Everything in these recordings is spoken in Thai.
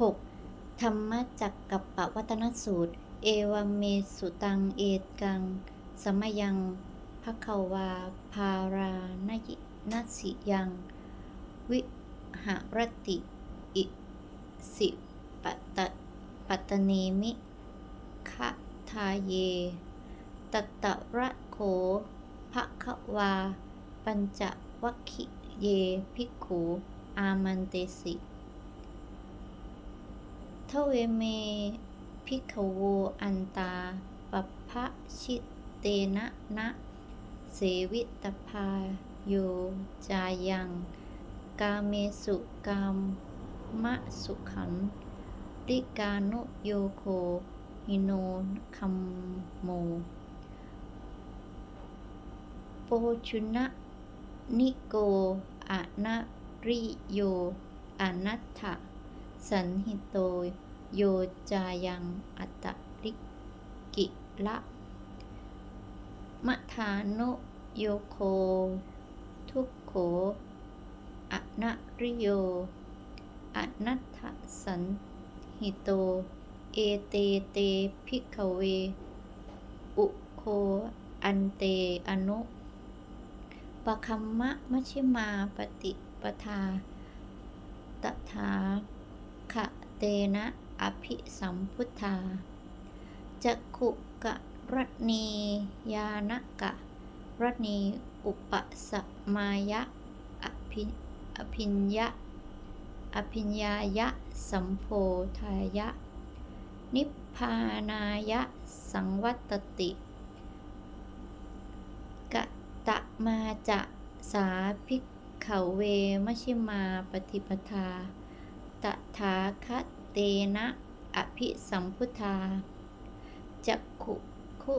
6. ธรรมจักกับปวัตนสูตร เอวเมสุตังเอกัง สมยังภควา ภารานยินัสิยัง วิหรติ อิสิปตะปัตเนมิคะทาเยตัตะระโขภควา ปัญจวัคคิเย ภิกขุอามันเตสิ เวเม พิกโวอันตาปพะชิเตนะนะเสวิตพาโยจายัง กาเมสุกามมะสุขันติกานุโยโคหิโนคัมโม โปชุนะนิโกอะนาริโยอนัตถะสันหิโต โยจายังอัตตริกิละมะทานุโยโค ทุกโขอะนะริโยอนัตถสันหิโต เอเตเตพิกเว อุโค อันเตอนุปะคัมมะมชฌิมาปฏิปทา ตถาขะเตนะ อภิสัมพุทธาจักขุกะรณียานกะรณีอุปสมายะอภิอภิญญะอภิญญายะสัมโพธายะ นิพพานายะสังวัตติกะตะมาจะสาภิกขเวมชิมาปฏิปทา ตถาคต เตนะอภิสัมพุทธาจักขุคุ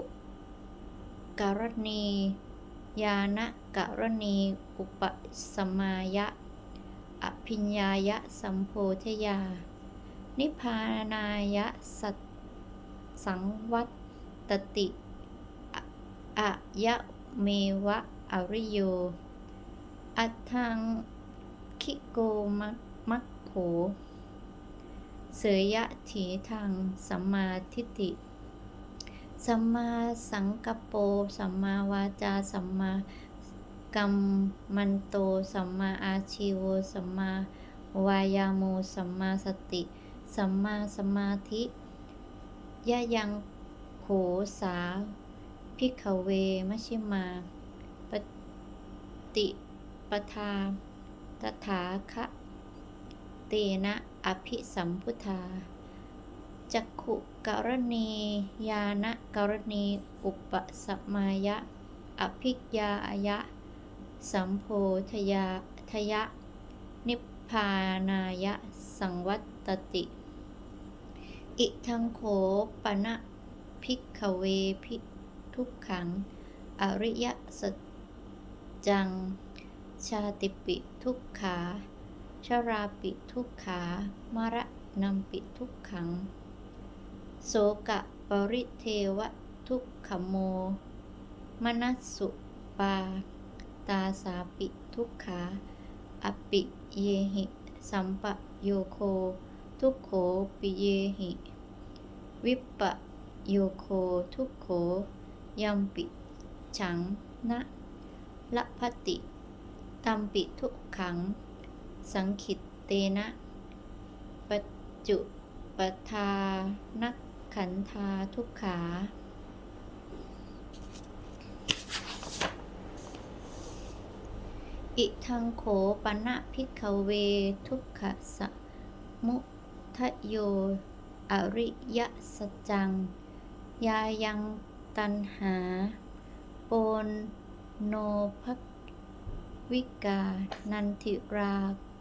กรณียานะกรณีอุปสมายะ อภิญญายะสัมโพธยา นิพพานายะสัสังวัตติอะยะเมวะอริโย อัตถังคิโกมัคมัคโข เสยยะถีทางสัมมาทิฏฐิ สัมมาสังกปโปสัมมาวาจา สัมมากัมมันโต สัมมาอาชีโว สัมมาวายาโม สัมมาสติ สัมมาสมาธิยะยังโขสาพิกเวมชิมา ปฏิปทาตถาคะ เตนะอภิสัมพุทธาจักขุกรณียานะกรณี อุปสมายะ อภิกยายะ สัมโพธยาทยะ นิพพานายะ สังวัตติ อิทังโขปะนะภิกขเวภิทุกขัง อริยสัจจัง ชาติปิทุกขา ชราปิทุกขา มรณัมปิทุกขัง โสกะปริเทวทุกขโม มนัสสุปา ตาสาปิทุกขา อปิเยหิ สัมปะโยโค ทุกโขปิเยหิ วิปปะโยโคทุกโขยัมปิ ฉังนะละพติตัมปิทุกขัง สังขิตเตนะ ปัจจุปทานักขันธาทุกขา อิทังโขปนะพิกเวทุกขสมุทโย อริยสจจัง ยายังตันหา โปนโนภวิกา นันทิรา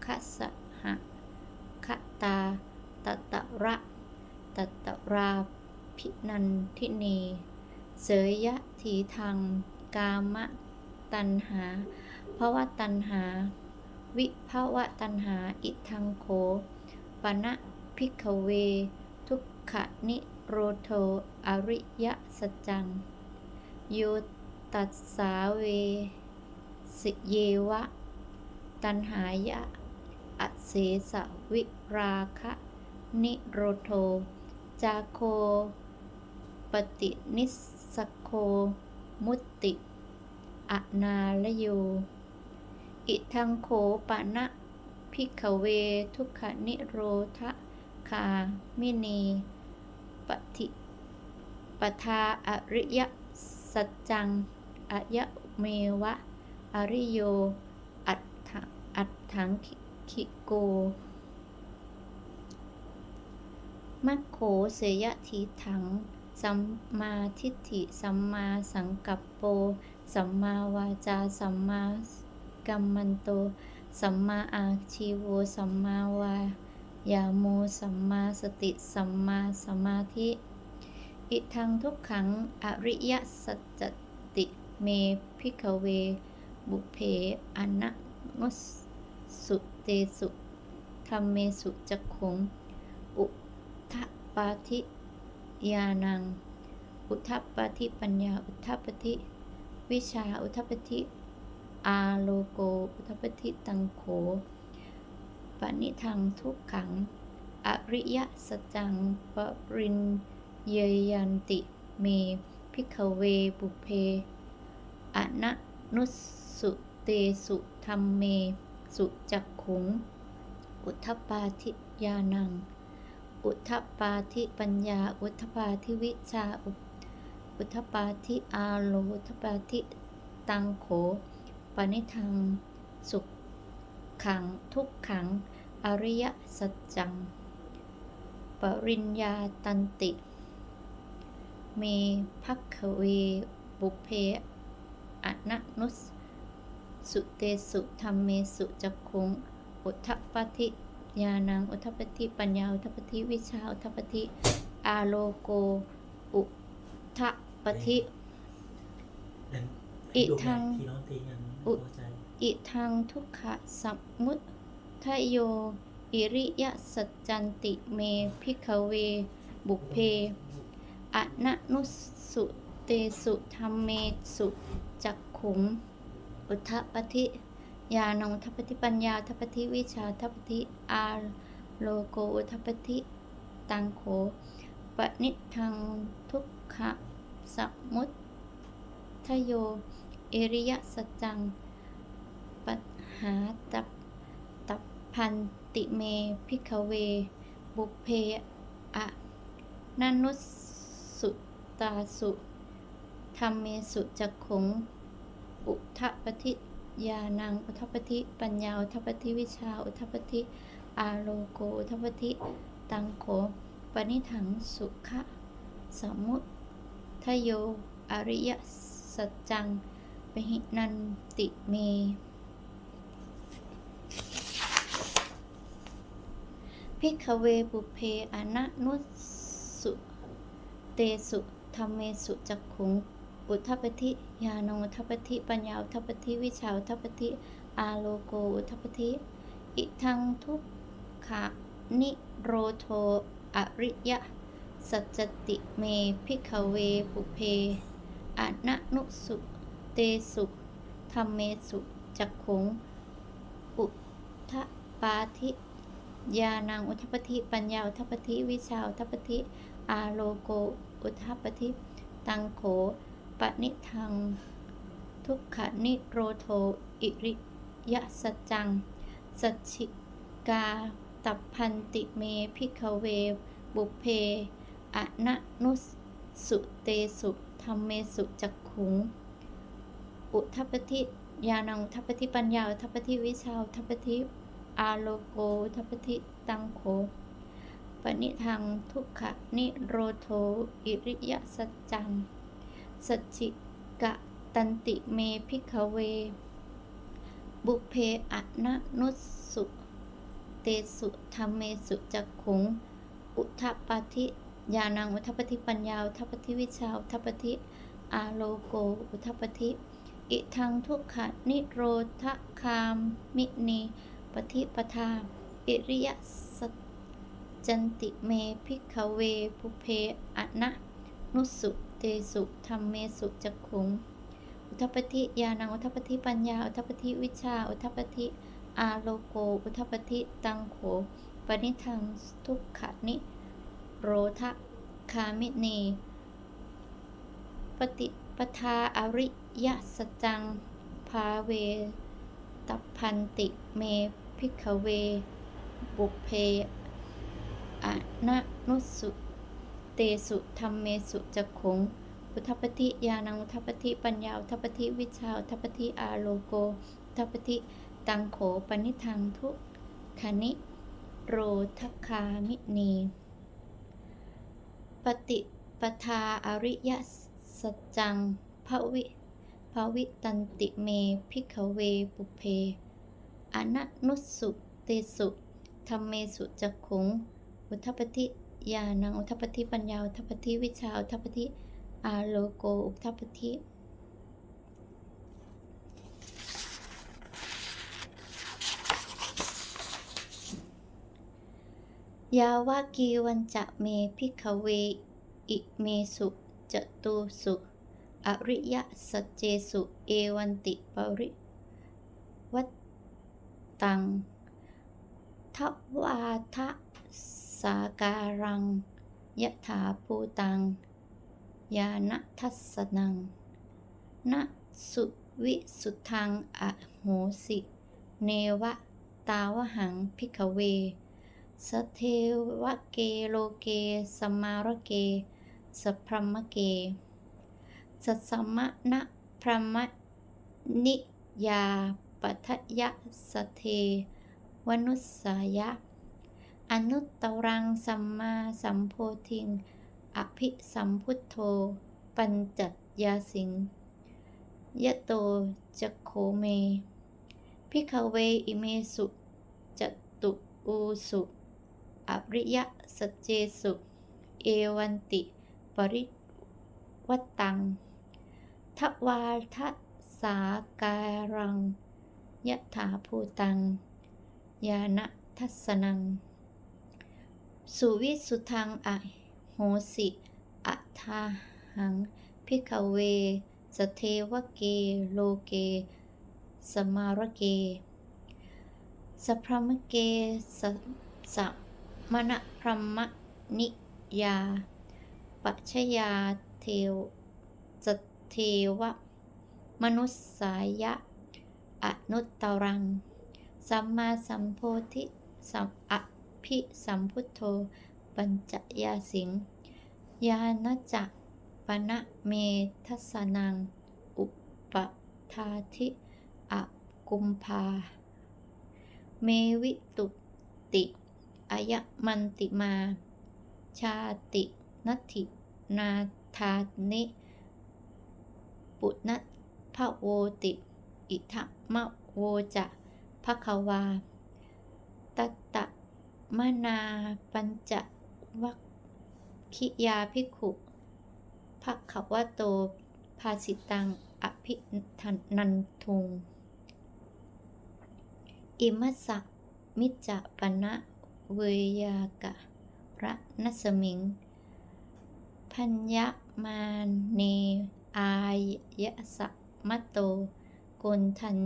คสหะคตาตตะระตตะราพินันทิเน เสยยะถีทางกามตันหาภวตันหา วิภวะตันหา อิทังโขปนะพิกเว ทุกขนิโรโทอริยสจจังโยตัสสาเว สิเยวะ ตันหายะ อเสสวิราคะ นิโรโท จาโค ปฏินิสโค มุตติ อนาลโย อิทังโขปะนะพิกเวทุกขนิโรธคามินีปฏิปทาอริยสัจจังอายะเมวะ อริโย อัตถะอัตถังคิ โก มัคโขเสยทีถัง สัมมาทิฏฐิ สัมมาสังกัปโป สัมมาวาจา สัมมากัมมันโต สัมมาอาชีโว สัมมาวายาโม สัมมาสติ สัมมาสมาธิ อิทังทุกขัง อริยสัจติ เมพิกเว บุเพอนะนุส สุเตสุธรรมเมสุจักขุง อุทะปาทิยานัง อุทะปาทิปัญญา อุทะปทิวิชา อุทะปทิอาโลโก อุทะปทิตังโขปณิทังทุกขัง อริยสัจังปรินเยยันติเม พิกเวบุเพอนะนุสสุเตสุธรรมเม สุจักขุง อุทปาทิยานัง อุทปาทิปัญญา อุทปาทิวิชา อุทปาทิอาโลอุทปาทิตังโขปณิทัง สุขขัง ทุกขัง อริยสัจจัง ปริญญาตันติ เมพักขเวบุเพอนะนุส สุเตสุธรรมเมสุจักขุงอุทปปทิญาณังอุทปปทิปัญญาอุทปปทิวิชาอุทปปทิอาโลโกอุทปฏิอิทังอุอิทังทุกขะสัมมุททโย อิริยสัจจันติเมพิกเว บุเพอนะนุสสุเตสุธรรมเมสุจักขุง อุทปปทิญาณงอุทปปทิปัญญาทปปทิวิชาทปปทิอาโลโกอุทปปทิตังโขปนิทังทุกขะสมุททโยเอริยสัจจังปัฏหาตัปตัปพันติเมพิกเว บุเพอะนันุสุตาสุธรรมเมสุจักขง อุทปปทิญาณังอุทปปทิปัญญาอุทปปทิวิชาอุทปปทิอาโลโกอุทปปทิตังโขปณิถังสุขะสมุทโยอริยสัจจังปหินันติเม พิกเวบุเพอนะนุสสุ เตสุธรรมเมสุจักขุง อุทปปทิญาณังอุทปปทิปัญญาทปปทิวิชาทปปทิอาโลโกอุทปปทิอิทังทุกขะนิโรโทอริยะสัจจติเมพิกเวบุเพอนะนุสุเตสุธรรมเมสุจักขุงอุทปาทิญาณังอุทปปทิปัญญาอุทปปทิวิชาอุทปปทิอาโลโกอุทปปทิตังโข ปนิทัง ทุกขนิโรโทอิริยสจัง สัจฉิกา ตัพพันติเมพิกเว บุเพอนะนุสสุเตสุธรรมเมสุจักขุง อุทปปทิญาณังทปปทิปัญญาทปปทิวิชาอุทปปทิอาโลโกทปปทิตังโขปณิทังทุกขนิโรโทอิริยสัจจัง สัจจิกะตันติเมพิกเว บุเพอนะนุสุเตสุธรรมเมสุจักขุง อุทัปาทิญาณังอุทปปทิปัญญาอุทปปทิวิชาอุทปปทิอาโลโกอุทปปทิอิทังทุกขนิโรธคามมินีปฏิปทาอิริยสัจจันติเมพิกเวภุเพอนะนุสุ เตสุธรรมเมสุจักขุง อุทปปทิญาณังอุทปปทิปัญญา อุทปปทิวิชา อุทปปทิอาโลโก อุทปปทิตังโขปปณิทังทุกขนิโรธคามิเนปฏิปทาอริยสจัง ภาเวตพันติเมพิกเว บุเพอนะนุสุ เตสุธรรมเมสุจักขงอุทปปฏิญาณังอุทปปฏิปัญญาอุทปปฏิวิชาอุทปปฏิอาโลโกอุทปปฏิตังโขปนิทังทุกขนิโรทคามินีปฏิปทาอริยสัจจังภวิภวิตันติเมพิกเวปุเพอนะนุสุเตสุธรรมเมสุจักขงอุทปป ฏิญาณังอุทปปฏิปัญญาอุทปปฏิวิชาอุทปปฏิอาโลโกอุทปปฏิยาวากีวันจะเมพิกเวอิเมสุจตุสุอริยสัจเจสุเอวันติปริวัตตังทวาทะ สาการังยะถาภูตัง ยานทัสนังนะสุวิสุทังอะโหสิ เนวะ ตาวหังพิกเว สเทวะเกโลเก สมารเก สพรมเก สสมะนะพรมนิยาปัทยะสเทวนุสายะ อนุตตรังสัมมาสัมโพธิง อภิสัมพุทโธ ปัญจัตยาสิงยะโตจะโคเม พิกเวอิเมสุจตุอูสุอริยสเจสุ เอวันติ ปริวัตตังทวาทะสาการังยะถาภูตัง ยานะทัสสนัง สุวิสุทังอะโหสิอัทาหังพิกเว สเทวเก โลเก สมารเก สพรมเก สสะมณพรหมนิยา ปัชยาเทวสเทวมนุสสายะ อนุตตรัง สัมมาสัมโพธิ สัมอ ภิสัมพุทโธ ปัญจยาสิง ยาณจักปณะเมทัสนัง อุปทาธิอะกุมภา เมวิตุติอายมันติมา ชาตินัตินาธานิ ปุณพะโวติ อิทะมะโวจะภควา ตัตตะ มนาปัญจวัคคิยาภิกขุภควโต ภาสิตัง อภิทันนันทุง อิมัสสะมิจจะปณะเวยากะพระนัสมิง พัญญมาเน อายะสะมะโตโกนทัน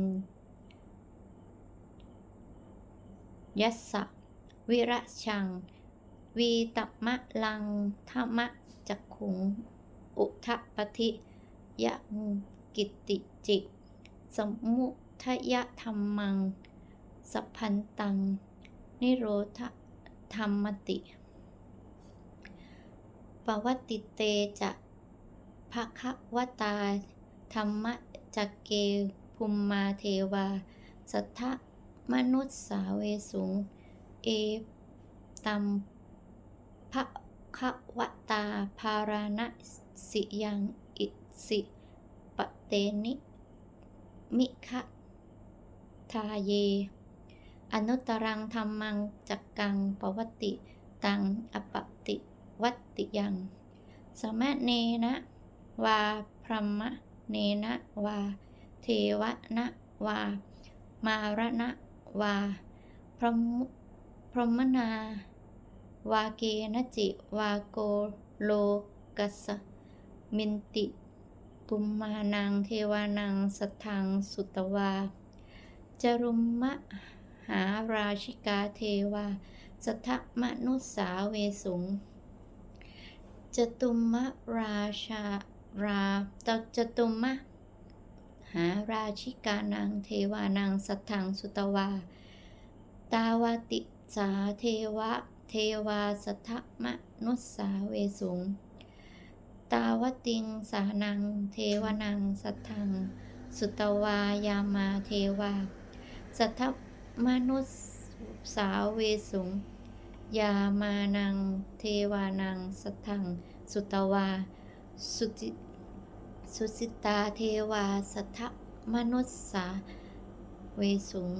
ยัสสะ วิระชัง วีตมะลังธรรมะจักขุง อุทะปฏิยังกิตติจิสมุทยธรรมัง สัพพันตัง นิโรธธรรมติ ปวัตติเตจะภควตา ธรรมจักเกภุมมาเทวา สัทธมนุษสาเวสุง เอ ตัมภควตาภาราณสิยังอิสิปเตนิมิคะทาเย อนุตรังธรรมังจักกังปวัติ ตังอปติวัติยังสมะเนนะวาพรมะเนนะวา เทวะนะวามาระนะวาพรหม พรหมนา วาเกนจิ วาโกโลกัสมินติกุมมานังเทวานังสัทังสุตวา จรุมมะหาราชิกาเทวาสัทมนุสาเวสุง จตุมะราชาราตจตุมะหาราชิกานังเทวานังสัทธังสุตวา ตาวติ สาเทวะ เทวาสัทธมนุสาเวสุง ตาวติงสานัง เทวนังสัทธัง สุตวายามาเทวาสัทธมนุสสาเวสุง ยามานัง เทวานังสัทธัง สุตวา สุติสุสิตาเทวาสัทธมนุสสาเวสุง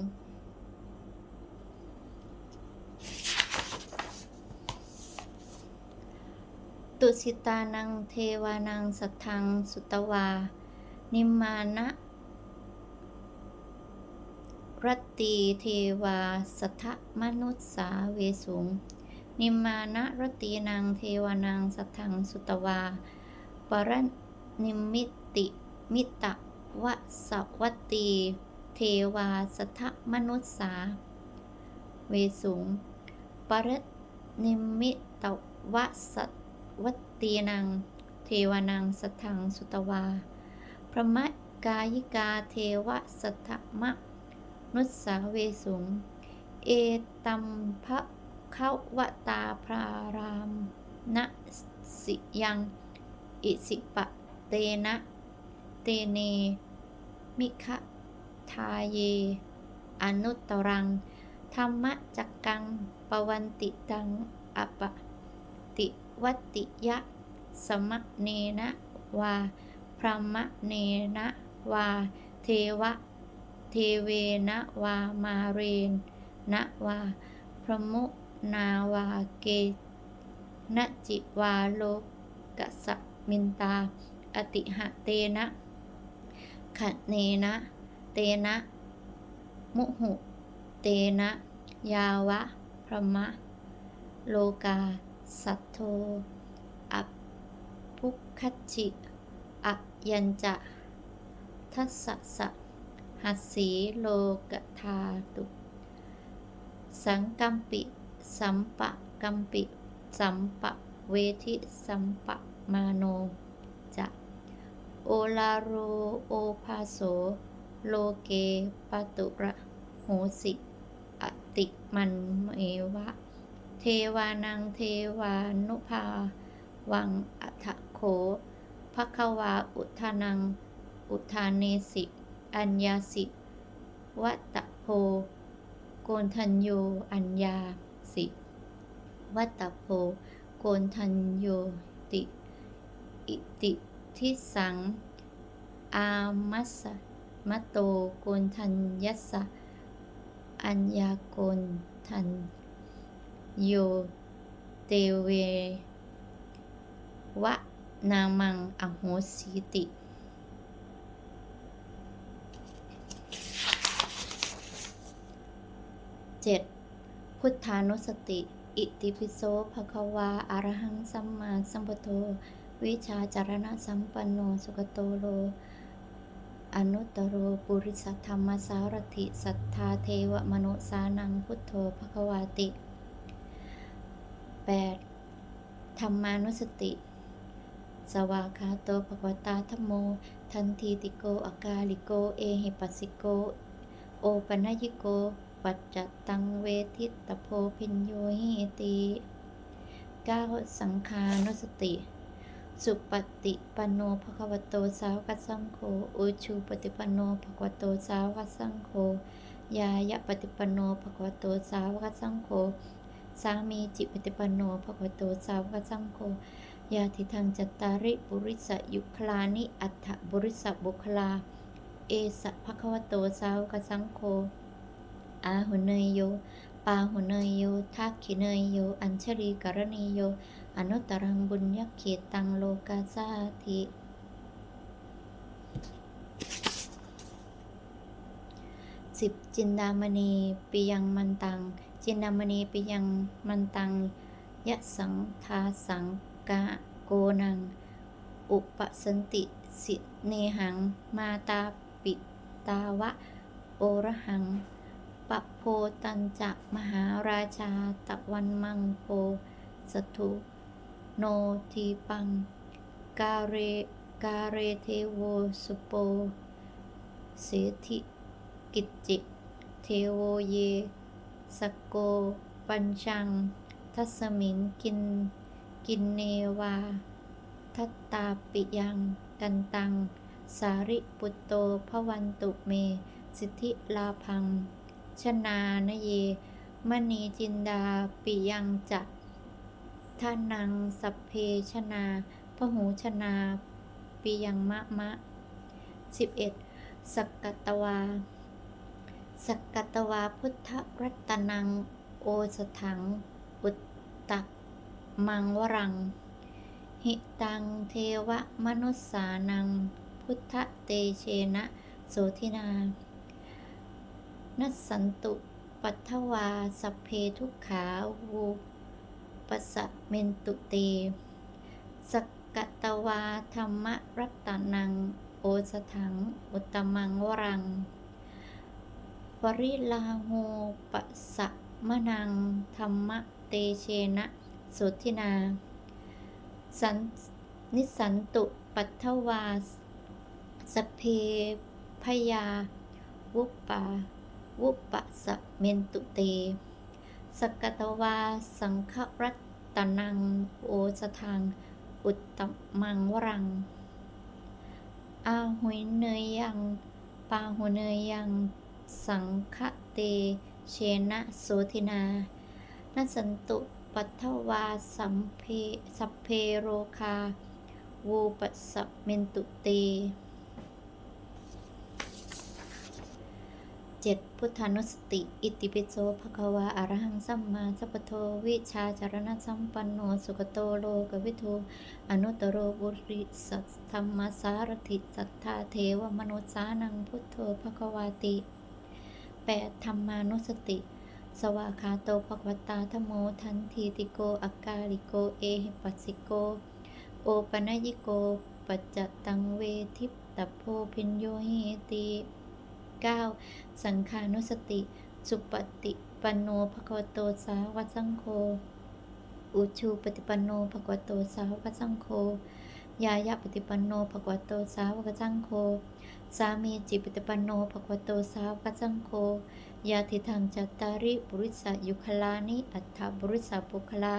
ตุสิตานังเทวานังสัทธังสุตวา นิมานะรัตตีเทวาสัทธมนุสสาเวสุง นิมานะรตีนังเทวานังสัทธังสุตวา ปรนิมิติมิตะวะสวัตตีเทวาสัทธมนุสสาเวสุง ปรนิมิตวะส วัตตีนัง เทวานังสัทังสุตวา พระมะกายิกาเทวะสัทธมะ นุสสาเวสุง เอตัมภะเข้าวตาพรารามนะสิยัง อิสิปะเตนะ เตเน มิคะทาเย อนุตตรัง ธรรมจักกัง ปวันติตังอปะ วัติยะ สมะเนนะวา พรหมะเนนะวา เทวะ เทเวนะวา มาเรนนะวา พระมุนาวาเกนจิวาโลกสมินตา อติหะเตนะขะเนนะ เตนะ มุหุ เตนะ ยาวะ พระมะ โลกา สัทโทอัพุคคจิอะยัญจะทัสสะสะหัสสีโลกธาตุ สังกัมปิ สัมปะกัมปิ สัมปะเวทิสัมปะมาโนจะโอลาโรโอภาโส โลเกปตุระโหสิ อติมันเมวะ เทวานังเทวานุภาวังอัฏฐโขภควาอุทานัง อุทาเนสิ อัญญาสิ วัตโพ โกนทัญโย อัญญาสิ วัตโพ โกนทัญโยติ อิติทิสัง อามัสสมะโต โกนทัญยัสสะ อัญญาโกนทัญ โยเตเววะนามังอโหสีติ 7. พุทธานุสติ อิติปิโสภควาอะระหังสัมมาสัมพุทโธ วิชาจารณะสัมปันโน สุขโตโล อนุตตโรปุริสธรรมสารถิ สัทธาเทวมนุสานังพุทโธภควาติ 8. ธรรมานุสติ สวากาโตภควตาธมโม ทันทีติโกอากาลิโก เอหิปัสสิโก โอปัญญิโก ปัจจตังเวทิตโพพิญโยหิติ 9. สังขานุสติ สุปฏิปันโนภควโตสาวกสังโฆ อุชูปฏิปันโนภควโตสาวกสังโฆ ยายะปฏิปันโนภควโตสาวกสังโฆ สามีจิปฏิปันโนภควโตสาวกสังโฆยาทิทังจัตตาริบุริสยุคลานิอัฏฐบุริสบุคลา เอสะภควโตสาวกสังโฆอาหุเนยโย ปาหุเนยโยทักขิเนยโย อัญชรีกรณีโย อนุตตรังบุญยเขตังโลกาสาธิสิบจินดามณี ปิยังมันตัง จินดามณีปิยังมันตังยะสังทาสังกะโกนัง อุปสันติสิเนหัง มาตาปิตาวะ โอระหังปะโพตัญจะมหาราชาตะวันมังโปสถุโนทีปัง กาเรกาเรเทโวสุโป เสธิกิจจิเทโวเย สโก ปัญชัง ทัสมิงกิน กินเนวา ทัตตาปิยัง กันตัง สาริปุตโตพวันตุเม สิทธิลาพัง ชนานเย มณีจินดาปิยังจะท่านัง สัพเพชนาพหูชนาปิยังมะมะ 11. สักกตวา สกกตวาพุทธรัตนัง โอสถัง อุตตะมังวรัง หิตังเทวมนุสสานัง พุทธเตเชนะโสทินา นัสสันตุปัทวาสัพเพทุกขาวูปสะเมนตุเตสกกตวาธรรมรัตนัง โอสถัง อุตตมังวรัง ปริลาโหปสะมะนัง ธรรมเตเชนะสุทินา สันนิสันตุปัทถวาสเพพยา วุปปาวุปปะสะเมนตุเต สกตวาสังฆรัตตนังโอสทัง อุตตมังวรังอาหุยเนยยัง ปาหุเนยยัง สังฆเต เชนะโสทินานัสันตุปัทวาสัมเพสัพเพโรคาวูปสะเมนตุเตเจ็ดพุทธานุสติ อิติปิโสภควาอรหังสัมมาสัพพโทวิชาจารณะสัมปันโนสุขโตโลกวิทูอนุตตโรบุริสัทธรรมสารถิสัทธาเทวมนุษสานังพุทโธภควาติ แปดธรรมานุสติ สวากขาโตภควตาธโมทันทีติโกอากาลิโก เอหิปัสสิโก โอปนยิโก ปัจจตังเวทิปตโพพินโยหิติ 9. สังขานุสติ สุปฏิปันโนภควโตสาวกสังโฆอุชูปฏิปันโนภควโตสาวกสังโฆ ยายะปฏิปันโนภควโตสาวกสังโฆสามีจิปฏิปันโนภควโตสาวกสังโฆยาทิทังจัตตาริบุริสยุคลานิอัฏฐบุริสปุคลา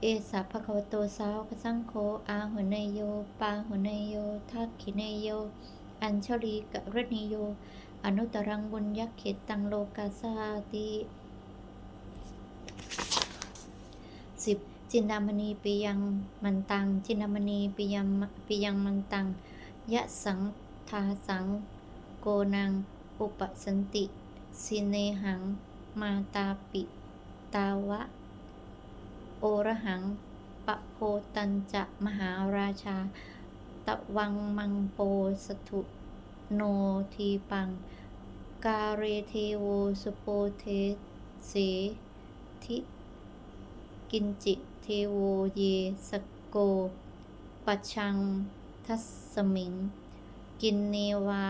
เอสะภควโตสาวกสังโฆอาหุเนยโย ปาหุเนยโยทักขิเนยโย อัญชลีกะรณิโย อนุตรังบุญยักเขตังโลกาสาติสิบ จินดามณีปิยังมันตัง จินดามณีปิยังปิยังมันตัง ยะสังทาสัง โกนัง อุปสันติ สิเนหัง มาตาปิ ตาวะ โอระหัง ปะโพตัญจะมหาราชา ตะวังมังโปสถุโนทีปัง กาเรเทโวสุโปเทเสทิกินจิ โวเยสโก ปชังทัสสมิง กินเนวา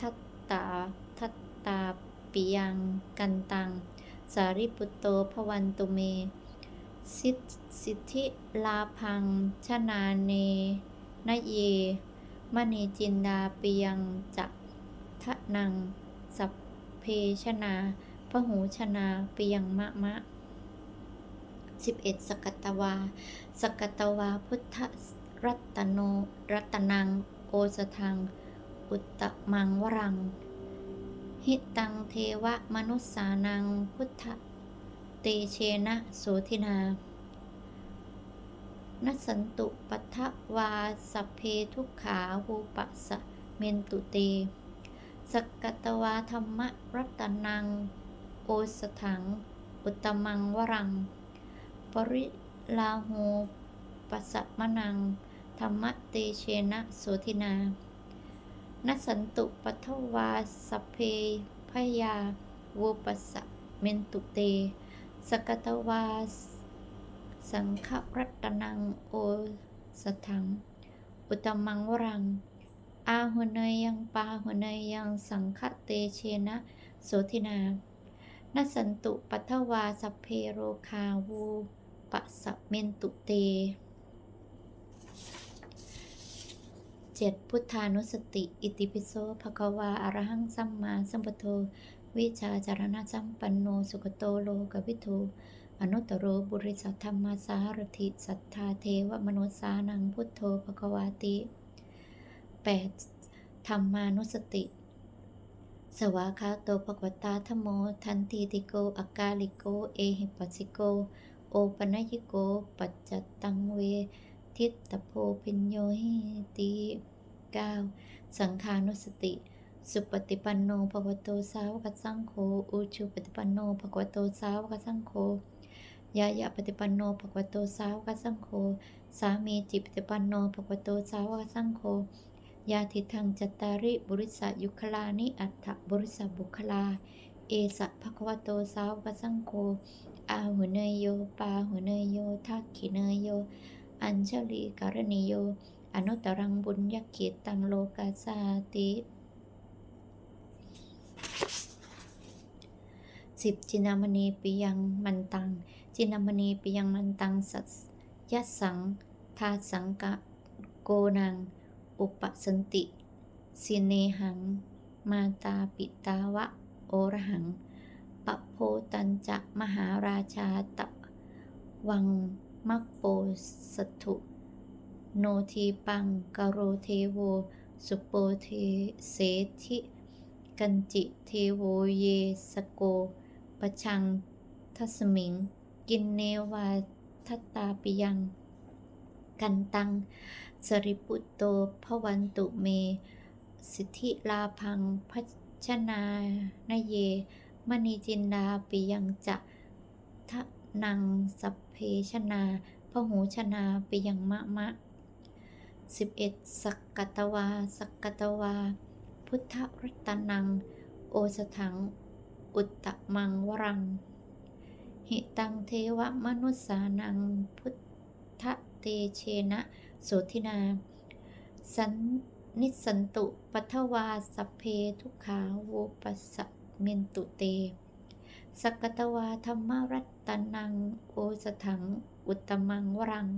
ทัตตา ทัตตาปิยังกันตัง สาริปุตโตพวันตุเม สิทสิทธิลาพัง ชนาเนนเย มณีจินดาปิยังจะทะนัง สัพเพชนาพหูชนาปิยังมะมะ 11. สกตวา สกตวาพุทธรัตโนรัตนังโอสทัง อุตตมังวรัง หิตังเทวมนุสสานังพุทธเตเชนะโสทินานัสันตุปัทวาสัพเพทุกขาหูปะสเมนตุเตสกกตวาธรรมรัตนัง โอสถัง อุตตมังวรัง ริลาโหปัสสะมะนัง ธรรมเตเชนะโสทินา นัสสันตุปัทถวาสัพเพพยาวูปัสสะเมนตุเต สกตวาสังฆรัตนังโอสถัง อุตมังวรัง อาหุเนยยังปาหุเนยยังสังฆเตเชนะโสทินานัสสันตุปัทวาสัพเพโรคาวู ปะสะเมนตุเตเจ็ดพุทธานุสติ อิติปิโสภควาอระหังสัมมาสัมพุทโธวิชาจารณะสัมปันโน สุขโตโลกวิทูอนุตตรโรบุริสธรรมาสารถิสัทธาเทวมนุษสานังพุทโธภควาติ 8. ธรรมานุสติ สวากขาโตภควตาธโม ทันทีติโกอากาลิโก เอหิปัสสิโก โอปนยิโก ปัจจตังเว ทิตตโพพิญโยหิติ 9. สังขานุสติ สุปฏิปันโนภควโตสาวกสังโฆอุชุปฏิปันโนภควโตสาวกสังโฆยายะปฏิปันโนภควโตสาวกสังโฆสามีจิปฏิปันโนภควโตสาวกสังโฆยาทิทังจัตตาริบุริสยุคลานิอัตถบุริสบุคลา เอสะภควโตสาวกสังโฆ อาหุเนยโย ปาหุเนยโย ทักขิเนยโย อัญชลีการณิโย อนุตรังบุญยเขตังโลกาสาติสิบจินามณีปิยังมันตัง จินามณีปิยังมันตังสัสยัสสัง ทาสังกะโกนัง อุปสันติสิเนหัง มาตาปิตาวะ โอรหัง ปโพตัญจะมหาราชาตะวังมักโปสถุโนทีปังกโรเทโว สุโปเทเสธิกันจิเทโวเยสโกปชังทัสมิง กินเนวาทัตตาปิยัง กันตัง สริปุตโตพวันตุเม สิทธิลาพังพัชนานเย มณีจินดาปิยังจะทะนังสัพเพชนาพหูชนาปิยังมะมะ 11. สักกตวา สักกตวา พุทธรัตนัง โอสถัง อุตตะมังวรัง หิตังเทวมนุสสานัง พุทธเตเชนะโสธินา สันนิสันตุปัทวาสัพเพทุกขาโวปัสสะ มนตุเตสักตวาธรรมรัตนัง โอสถัง อุตมังวรัง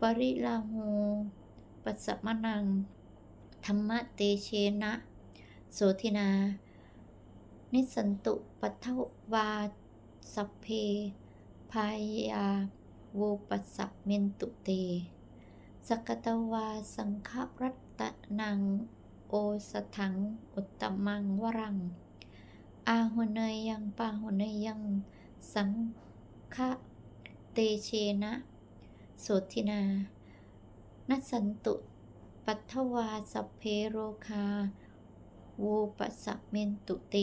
ปริลาโหปัสสมนัง ธรรมเตเชนะ โสธินา นิสสันตุปัทวาสัพเพ พายาโวปัสสะเมนตุเต สกตวาสังฆรัตนัง โอสถังอุตตมังวรัง อาหุเนยยังปาหุเนยยัง สังฆเตเชนะโสธินา นัสันตุ ปัทวาสเพโรคาวูปสัมเมนตุเต